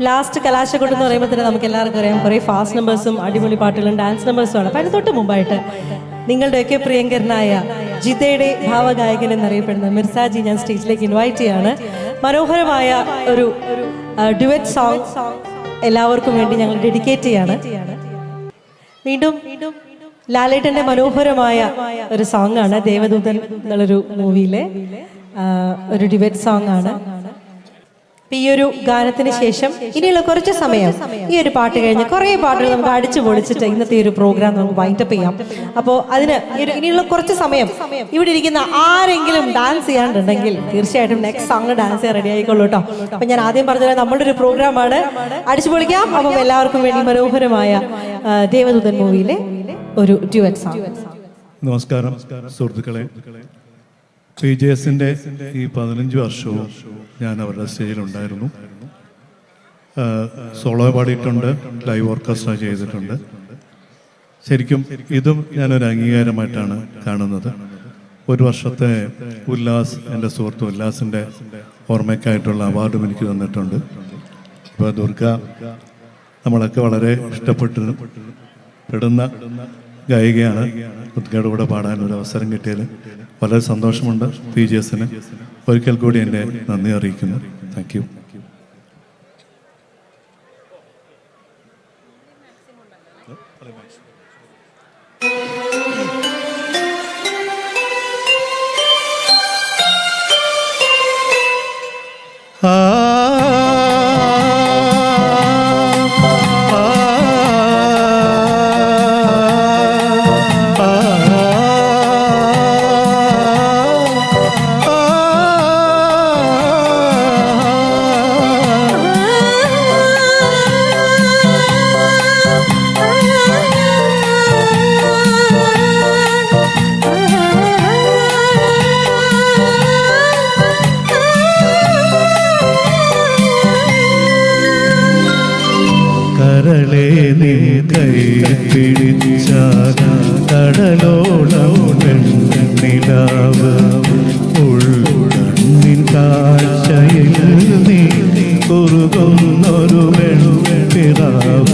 Last കലാശക്കൊട്ട് എന്ന് പറയുമ്പോൾ തന്നെ നമുക്ക് എല്ലാവർക്കും അറിയാം കുറേ ഫാസ്റ്റ് നമ്പേഴ്സും അടിപൊളി പാട്ടുകളും ഡാൻസ് നമ്പേഴ്സും ആണ്. അപ്പം തൊട്ട് മുമ്പായിട്ട് നിങ്ങളുടെയൊക്കെ പ്രിയങ്കരനായ ജിതയുടെ ഭാവഗായകൻ എന്നറിയപ്പെടുന്ന മിർസാജി ഞാൻ സ്റ്റേജിലേക്ക് ഇൻവൈറ്റ് ചെയ്യാണ്. മനോഹരമായ ഒരു ഡുവറ്റ് സോങ് എല്ലാവർക്കും വേണ്ടി ഞങ്ങൾ ഡെഡിക്കേറ്റ് ചെയ്യാണ്. വീണ്ടും ലാലേട്ടന്റെ മനോഹരമായ ഒരു സോങ് ആണ് ദേവദൂതൻ എന്നുള്ളൊരു മൂവിയിലെ ഒരു ഡിബേറ്റ് സോങ് ആണ്. ഈ ഒരു ഗാനത്തിന് ശേഷം ഇനിയുള്ള കുറച്ച് സമയം ഈ ഒരു പാട്ട് കഴിഞ്ഞ് കുറേ പാട്ടുകൾ നമുക്ക് അടിച്ചു പൊളിച്ചിട്ട് ഇന്നത്തെ ഒരു പ്രോഗ്രാം നമുക്ക് വൈൻഡപ്പ് ചെയ്യാം. അപ്പോ അതിന് ഇനിയുള്ള കുറച്ച് സമയം ഇവിടെ ഇരിക്കുന്ന ആരെങ്കിലും ഡാൻസ് ചെയ്യാണ്ടുണ്ടെങ്കിൽ തീർച്ചയായിട്ടും നെക്സ്റ്റ് സോങ് ഡാൻസ് ചെയ്യാൻ റെഡി ആയിക്കോളൂ കേട്ടോ അപ്പൊ ഞാൻ ആദ്യം പറഞ്ഞത് നമ്മുടെ ഒരു പ്രോഗ്രാം ആണ്. അടിച്ചു പൊളിക്കാം. അപ്പം എല്ലാവർക്കും വേണ്ടി മനോഹരമായ ദേവദൂതൻ മൂവിയിലെ ഒരു ഡ്യുവറ്റ് സോങ് നമസ്കാരം സുഹൃത്തുക്കളെ. പി ജെ ഈ പതിനഞ്ച് വർഷവും ഞാൻ അവരുടെ സ്റ്റേജിലുണ്ടായിരുന്നു സോളോ പാടിയിട്ടുണ്ട് ലൈവ് ഓർക്കസ്ട്ര ചെയ്തിട്ടുണ്ട്. ശരിക്കും ഇതും ഞാനൊരു അംഗീകാരമായിട്ടാണ് കാണുന്നത്. ഒരു വർഷത്തെ ഉല്ലാസ് എന്റെ സുഹൃത്ത് ഉല്ലാസിന്റെ ഓർമ്മയ്ക്കായിട്ടുള്ള അവാർഡും എനിക്ക് തന്നിട്ടുണ്ട്. ഇപ്പോൾ ദുർഗ നമ്മളൊക്കെ വളരെ ഇഷ്ടപ്പെട്ട് പെടുന്ന ഗായികയാണ്. ദുർഗയുടെ കൂടെ പാടാൻ ഒരു അവസരം കിട്ടിയത്. വളരെ സന്തോഷമുണ്ട് പി ജി എസിന്. ഒരിക്കൽ കൂടി എന്റെ നന്ദി അറിയിക്കുന്നു. താങ്ക് യു കരളെ നീ കൈ പിടിച്ച കടലോളം നിലാവ് ഉൾനിൻ കാഴ്ചയിൽ നീ കുറുകുന്നൊരു വെളുപ്പിറാവ് മന്ത്രകോടി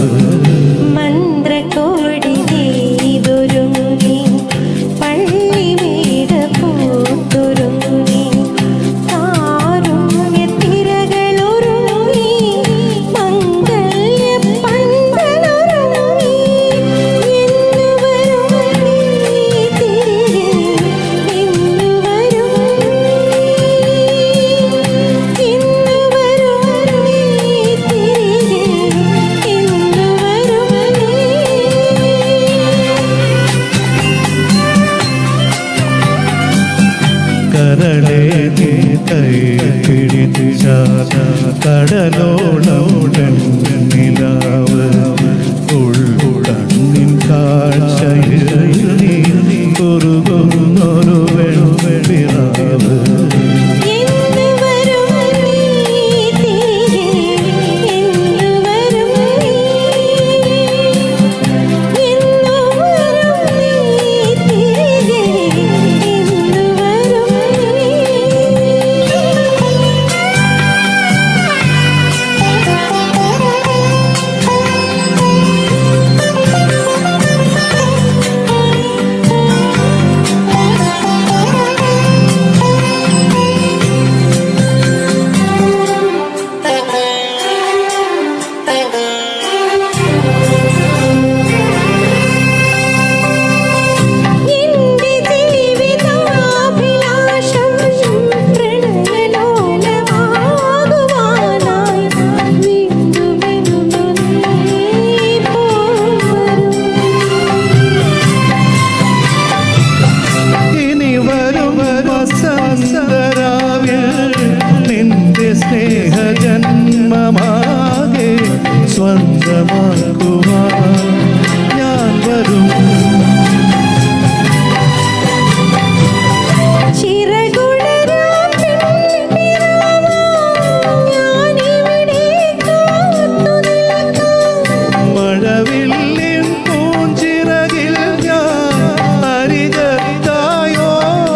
കുറുകുന്നൊരു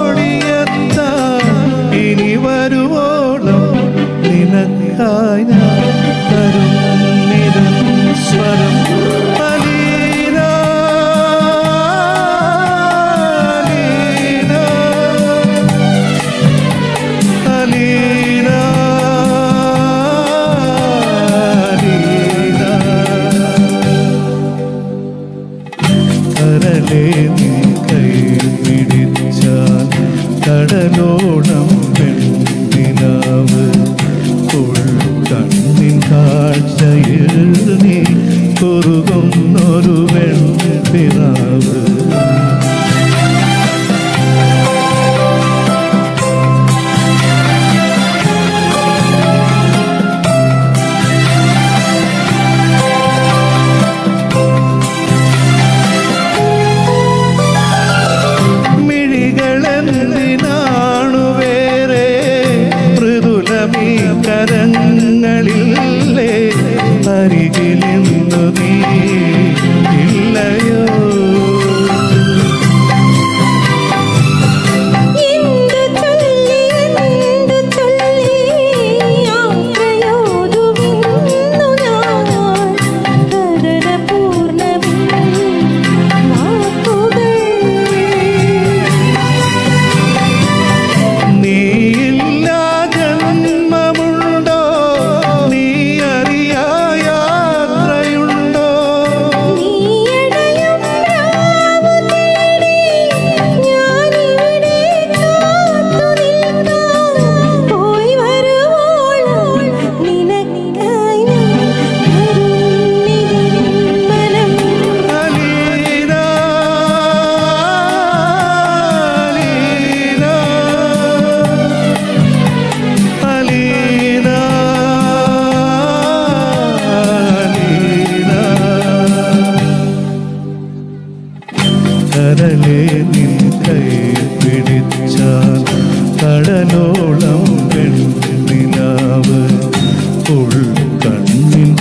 അരികത്തായോടിയെത്താം ഇനി വരും നിനക്കായി ഞാൻ തരും. നീ കുറുകുന്നൊരുവേ അരികിലിന്നു നീ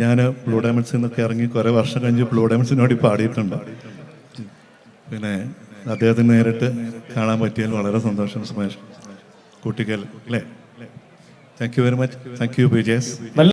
ഞാൻ ബ്ലൂ ഡയമണ്ട്സിൽ നിന്നൊക്കെ ഇറങ്ങി കുറേ വർഷം കഴിഞ്ഞ് ബ്ലൂ ഡയമണ്ട്സിനോട് പാടിയിട്ടുണ്ട്. പിന്നെ അദ്ദേഹത്തിന് നേരിട്ട് കാണാൻ പറ്റിയാൽ വളരെ സന്തോഷം സുമേഷ്. കുട്ടിക്കൽ അല്ലേ? Thank you very much thank you വിജയസ്